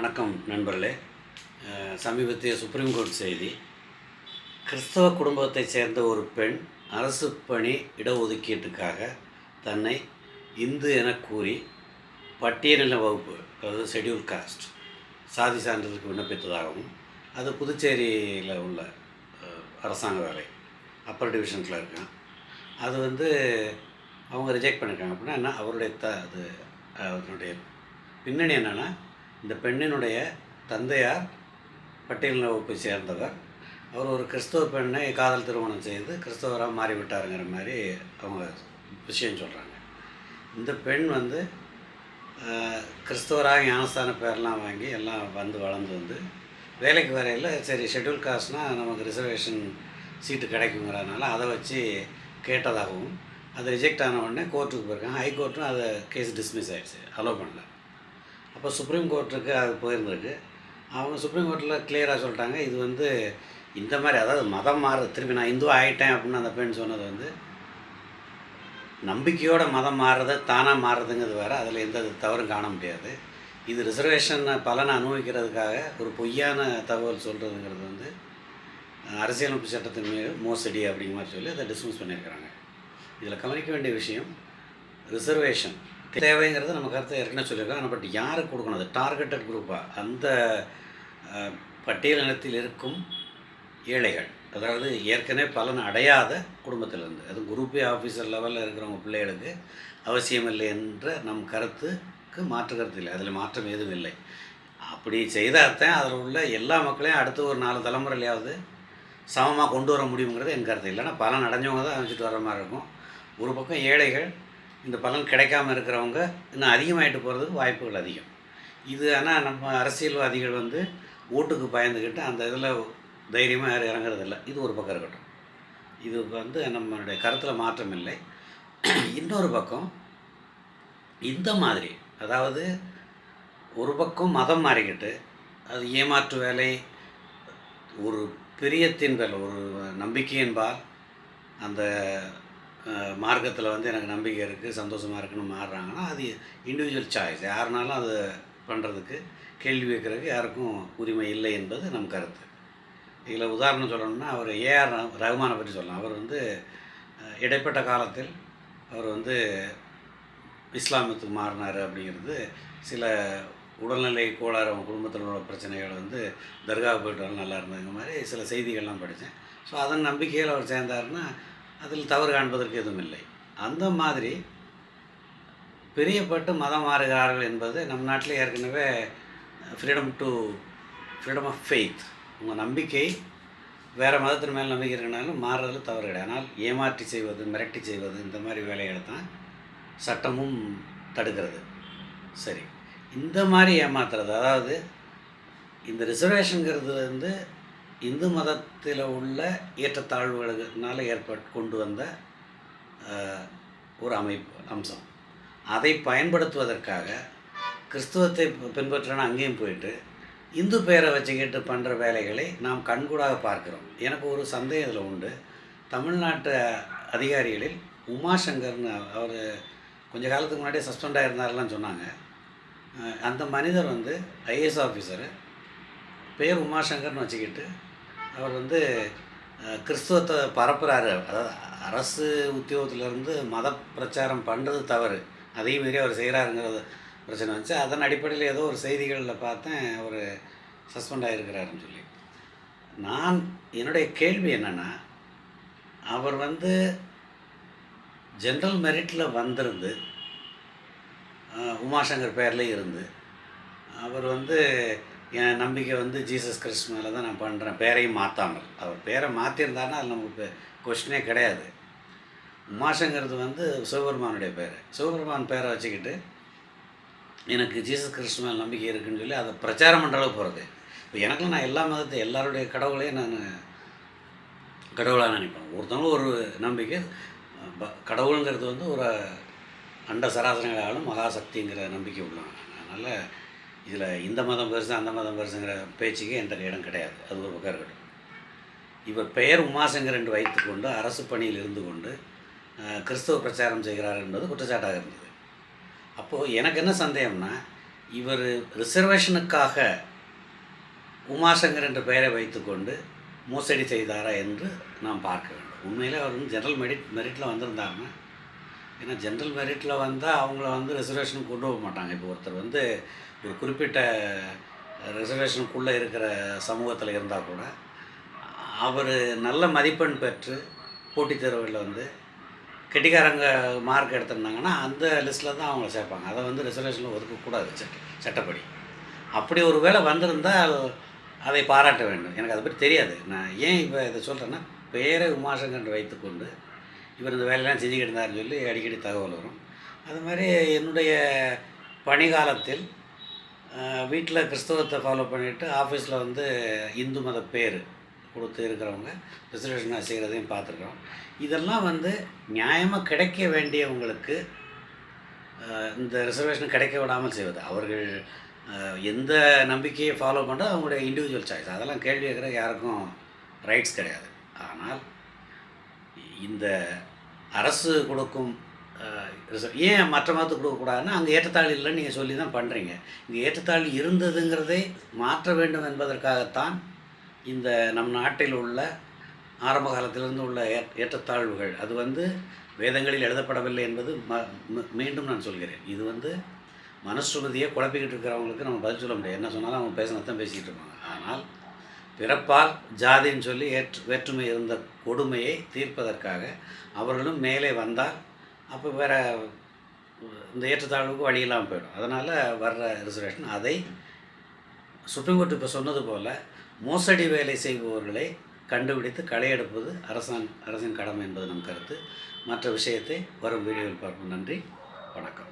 வணக்கம் நண்பர்களே. சமீபத்திய சுப்ரீம் கோர்ட் செய்தி. கிறிஸ்தவ குடும்பத்தைச் சேர்ந்த ஒரு பெண் அரசு பணி இடஒதுக்கீட்டுக்காக தன்னை இந்து என கூறி பட்டியலின வகுப்பு அதாவது ஷெட்யூல் காஸ்ட் சாதி சான்றிதழுக்கு விண்ணப்பித்ததாகவும் அது புதுச்சேரியில் உள்ள அரசாங்க வேலை அப்பர் டிவிஷன்ஸில் இருக்கான். அது வந்து அவங்க ரிஜெக்ட் பண்ணியிருக்காங்க அப்படின்னா என்ன? அவருடைய த அது அதனுடைய பின்னணி என்னென்னா இந்த பெண்ணினுடைய தந்தையார் பட்டியல் வகுப்பை சேர்ந்தவர். அவர் ஒரு கிறிஸ்தவ பெண்ணை காதல் திருமணம் செய்து கிறிஸ்தவராக மாறிவிட்டாருங்கிற மாதிரி அவங்க விஷயம் சொல்கிறாங்க இந்த பெண் வந்து கிறிஸ்தவராக ஞானஸ்தான பேர்லாம் வாங்கி எல்லாம் வந்து வளர்ந்து வந்து வேலைக்கு வரையில் சரி ஷெட்யூல் காஸ்ட்னால் நமக்கு ரிசர்வேஷன் சீட்டு கிடைக்குங்கிறதுனால அதை வச்சு கேட்டதாகவும் அது ரிஜெக்ட் ஆன உடனே கோர்ட்டுக்கு போயிருக்காங்க. ஹைகோர்ட்டும் அதை கேஸ் டிஸ்மிஸ் ஆகிடுச்சு அலோவ் பண்ணல. அப்போ சுப்ரீம் கோர்ட்டுக்கு அது போயிருந்திருக்கு. அவங்க சுப்ரீம் கோர்ட்டில் கிளியராக சொல்லிட்டாங்க இது வந்து இந்த மாதிரி அதாவது மதம் மாறு திருப்பி நான் இந்து ஆகிட்டேன் அப்படின்னு அந்த பெண் சொன்னது வந்து நம்பிக்கையோட மதம் மாறுறது தானாக மாறுறதுங்கிறது வேறு. அதில் எந்த தவறும் காண முடியாது. இது ரிசர்வேஷன் பலனை அனுபவிக்கிறதுக்காக ஒரு பொய்யான தகவல் சொல்கிறதுங்கிறது வந்து அரசியலமைப்பு சட்டத்தின் மீது மோசடி அப்படிங்கிற மாதிரி சொல்லி அதை டிஸ்மிஸ் பண்ணியிருக்கிறாங்க. இதில் கவனிக்க வேண்டிய விஷயம் ரிசர்வேஷன் தேவைங்கிறது நம்ம கருத்தை ஏற்கனவே சொல்லியிருக்கோம் ஆனால் பட் யாருக்கு கொடுக்கணும்? அது டார்கெட்டட் குரூப்பாக அந்த பட்டியல் பட்டியலினத்தில் இருக்கும் ஏழைகள். அதாவது ஏற்கனவே பலன் அடையாத குடும்பத்திலிருந்து. அது குரூப்பே ஆஃபீஸர் லெவலில் இருக்கிறவங்க பிள்ளைகளுக்கு அவசியமில்லை என்ற நம் கருத்துக்கு மாற்று கருத்து இல்லை. அதில் மாற்றம் எதுவும் இல்லை. அப்படி செய்தால்தான் அதில் உள்ள எல்லா மக்களையும் அடுத்த ஒரு நாலு தலைமுறையிலையாவது சமமாக கொண்டு வர முடியுங்கிறது என் கருத்து. இல்லைன்னா பலன் அடைஞ்சவங்க தான் அமைச்சிட்டு வர மாதிரி இருக்கும். ஒரு பக்கம் ஏழைகள் இந்த பலன் கிடைக்காம இருக்கிறவங்க இன்னும் அதிகமாகிட்டு போகிறதுக்கு வாய்ப்புகள் அதிகம். இது ஆனால் நம்ம அரசியல்வாதிகள் வந்து ஓட்டுக்கு பயந்துக்கிட்டு அந்த இதில் தைரியமாக யாரும் இறங்குறதில்ல. இது ஒரு பக்கம் இருக்கட்டும். இது வந்து நம்மளுடைய கருத்தில் மாற்றம் இல்லை. இன்னொரு பக்கம் இந்த மாதிரி அதாவது ஒரு பக்கம் மதம் மாறிக்கிட்டு அது ஏமாற்று வேலை ஒரு பிரியத்தின்பால் ஒரு நம்பிக்கையின்பால் அந்த மார்க்கத்தில் வந்து எனக்கு நம்பிக்கை இருக்குது சந்தோஷமாக இருக்குன்னு மாறுறாங்கன்னா அது இண்டிவிஜுவல் சாய்ஸ் யாருனாலும் அது பண்ணுறதுக்கு கேள்வி வைக்கிறதுக்கு யாருக்கும் உரிமை இல்லை என்பது நம் கருத்து. இதில் உதாரணம் சொல்லணும்னா அவர் ஏஆர் ரகுமானை பற்றி சொல்லலாம். அவர் வந்து இடைப்பட்ட காலத்தில் அவர் வந்து இஸ்லாமத்துக்கு மாறினார் அப்படிங்கிறது சில உடல்நிலை கோளாறு அவங்க குடும்பத்தில் உள்ள பிரச்சனைகள் வந்து தர்காவுக்கு போயிட்டு வர நல்லா இருந்ததுங்க மாதிரி சில செய்திகள்லாம் படித்தேன். ஸோ அதன் நம்பிக்கையில் அவர் சேர்ந்தாருன்னா அதில் தவறு காண்பதற்கு எதுவும் இல்லை அந்த மாதிரி பிரியப்பட்டு மதம் மாறுகிறார்கள் என்பது நம் நாட்டில் ஏற்கனவே freedom to freedom of faith உங்கள் நம்பிக்கை வேறு மதத்தின் மேல் நம்பிக்கை இருக்கனாலும் மாறுறதுல தவறு கிடையாது. ஆனால் ஏமாற்றி செய்வது மிரட்டி செய்வது இந்த மாதிரி வேலைகளை தான் சட்டமும் தடுக்கிறது. சரி இந்த மாதிரி ஏமாத்துறது அதாவது இந்த ரிசர்வேஷனுங்கிறது வந்து இந்து மதத்தில் உள்ள ஏற்றத்தாழ்வுகளுக்குனால ஏற்பட்டு கொண்டு வந்த ஒரு அமைப்பு அம்சம். அதை பயன்படுத்துவதற்காக கிறிஸ்துவத்தை பின்பற்றினா அங்கேயும் போயிட்டு இந்து பெயரை வச்சுக்கிட்டு பண்ணுற வேலைகளை நாம் கண்கூடாக பார்க்கிறோம். எனக்கு ஒரு சந்தேகம் இதில் உண்டு. தமிழ்நாட்டு அதிகாரிகளில் உமாசங்கர்னு அவர் கொஞ்ச காலத்துக்கு முன்னாடியே சஸ்பெண்ட் இருந்தார்லாம் சொன்னாங்க. அந்த மனிதர் வந்து ஐஏஎஸ் ஆஃபீஸரு. பேர் உமாசங்கர்னு வச்சுக்கிட்டு அவர் வந்து கிறிஸ்துவத்தை பரப்புகிறாரு அதாவது அரசு உத்தியோகத்திலேருந்து மத பிரச்சாரம் பண்ணுறது தவறு. அதையும் மீறி அவர் செய்கிறாருங்கிறது பிரச்சனை வந்துச்சு. அதன் அடிப்படையில் ஏதோ ஒரு செய்திகளில் பார்த்தேன் அவர் சஸ்பெண்ட் ஆகிருக்கிறாருன்னு சொல்லி. நான் என்னுடைய கேள்வி என்னென்னா அவர் வந்து ஜென்ரல் மெரிட்டில் வந்திருந்து உமாசங்கர் பேர்லேயும் இருந்து அவர் வந்து என் நம்பிக்கை வந்து ஜீசஸ் கிறிஸ்ட் மேலே தான் நான் பண்ணுறேன் பேரையும் மாற்றாமல் அவர் பேரை மாற்றிருந்தாருன்னா அது நமக்கு கொஷினே கிடையாது. உமாஷங்கிறது வந்து சிவபெருமானுடைய பேர். சிவபெருமான் பேரை வச்சுக்கிட்டு எனக்கு ஜீசஸ் கிறிஸ்து மேல் நம்பிக்கை இருக்குன்னு சொல்லி அதை பிரச்சாரம் பண்ணுற அளவுக்கு போகிறது இப்போ எனக்குலாம் நான் எல்லா மதத்தை எல்லாருடைய கடவுளையும் நான் கடவுளாக நினைப்பேன். ஒருத்தவங்களும் ஒரு நம்பிக்கை. ப- கடவுளுங்கிறது வந்து ஒரு அண்ட சராசரங்களாலும் மகாசக்திங்கிற நம்பிக்கை உள்ளவங்க. அதனால் இதில் இந்த மதம் பெருசு அந்த மதம் பெருசுங்கிற பேச்சுக்கு எந்த இடம் கிடையாது. அது ஒரு பக்கம் இருக்கட்டும். இவர் பெயர் உமாசங்கர் என்று வைத்துக்கொண்டு அரசு பணியில் இருந்து கொண்டு கிறிஸ்தவ பிரச்சாரம் செய்கிறார் என்பது குற்றச்சாட்டாக இருந்தது. அப்போது எனக்கு என்ன சந்தேகம்னா இவர் ரிசர்வேஷனுக்காக உமாசங்கர் என்ற பெயரை வைத்துக்கொண்டு மோசடி செய்தாரா என்று நாம் பார்க்க வேண்டும். உண்மையிலே அவர் வந்து ஜென்ரல் மெரிட் மெரிட்டில் வந்திருந்தாங்க ஏன்னா ஜென்ரல் மெரிட்டில் வந்தால் அவங்கள வந்து ரிசர்வேஷனுக்கு கொண்டு போக மாட்டாங்க. இப்போ ஒருத்தர் வந்து ஒரு குறிப்பிட்ட ரிசர்வேஷனுக்குள்ளே இருக்கிற சமூகத்தில் இருந்தால் கூட அவர் நல்ல மதிப்பெண் பெற்று போட்டித் தேர்வுகளில் வந்து கெட்டிக்காரங்க மார்க் எடுத்திருந்தாங்கன்னா அந்த லிஸ்ட்டில் தான் அவங்கள சேர்ப்பாங்க. அதை வந்து ரிசர்வேஷனில் ஒதுக்கக்கூடாது சட்ட சட்டப்படி. அப்படி ஒரு வேளை வந்திருந்தால் அதை பாராட்ட வேண்டும். எனக்கு அதை பற்றி தெரியாது. நான் ஏன் இப்போ இதை சொல்கிறேன்னா பேரை உமாசங்கன்று வைத்துக்கொண்டு இவர் இந்த வேலையெல்லாம் செஞ்சுக்கிட்டு இருந்தார்னு சொல்லி அடிக்கடி தகவல் வரும். அது மாதிரி என்னுடைய பணிகாலத்தில் வீட்டில் கிறிஸ்தவத்தை ஃபாலோ பண்ணிவிட்டு ஆஃபீஸில் வந்து இந்து மத பேர் கொடுத்து இருக்கிறவங்க ரிசர்வேஷனாக செய்கிறதையும் பார்த்துருக்கோம். இதெல்லாம் வந்து நியாயமாக கிடைக்க வேண்டியவங்களுக்கு இந்த ரிசர்வேஷன் கிடைக்க விடாமல் செய்வது. அவர்கள் எந்த நம்பிக்கையை ஃபாலோ பண்ணுறது அவங்களுடைய இண்டிவிஜுவல் சாய்ஸ் அதெல்லாம் கேள்வி கேட்குற யாருக்கும் ரைட்ஸ் கிடையாது. ஆனால் இந்த அரசு கொடுக்கும் ஏன் மற்ற மதத்துக்கு கொடுக்கக்கூடாதுன்னா அங்கே ஏற்றத்தாழ்வு இல்லைன்னு நீங்கள் சொல்லி தான் பண்ணுறீங்க இங்கே ஏற்றத்தாழ்வு இருந்ததுங்கிறதை மாற்ற வேண்டும் என்பதற்காகத்தான் இந்த நம் நாட்டில் உள்ள ஆரம்ப காலத்திலிருந்து உள்ள ஏ ஏற்றத்தாழ்வுகள். அது வந்து வேதங்களில் எழுதப்படவில்லை என்பது ம ம- மீண்டும் நான் சொல்கிறேன். இது வந்து மனசுமதியை குழப்பிக்கிட்டு இருக்கிறவங்களுக்கு நம்ம பதில் சொல்ல முடியாது. என்ன சொன்னாலும் அவங்க பேசினதான் பேசிக்கிட்டு இருப்பாங்க. ஆனால் பிறப்பால் ஜாதின்னு சொல்லி ஏற்று வேற்றுமை இருந்த கொடுமையை தீர்ப்பதற்காக அவர்களும் மேலே வந்தால் அப்போ வேற இந்த ஏற்றத்தாழ்வுக்கு வழி இல்லாமல் போயிடும். அதனால் வர்ற ரிசர்வேஷன் அதை சுப்ரீம் கோர்ட் இப்போ சொன்னது போல் மோசடி வேலை செய்பவர்களை கண்டுபிடித்து களையெடுப்பது அரசான் அரசின் கடமை என்பது நம் கருத்து. மற்ற விஷயத்தை வரும் வீடியோவில் பார்ப்போம். நன்றி. வணக்கம்.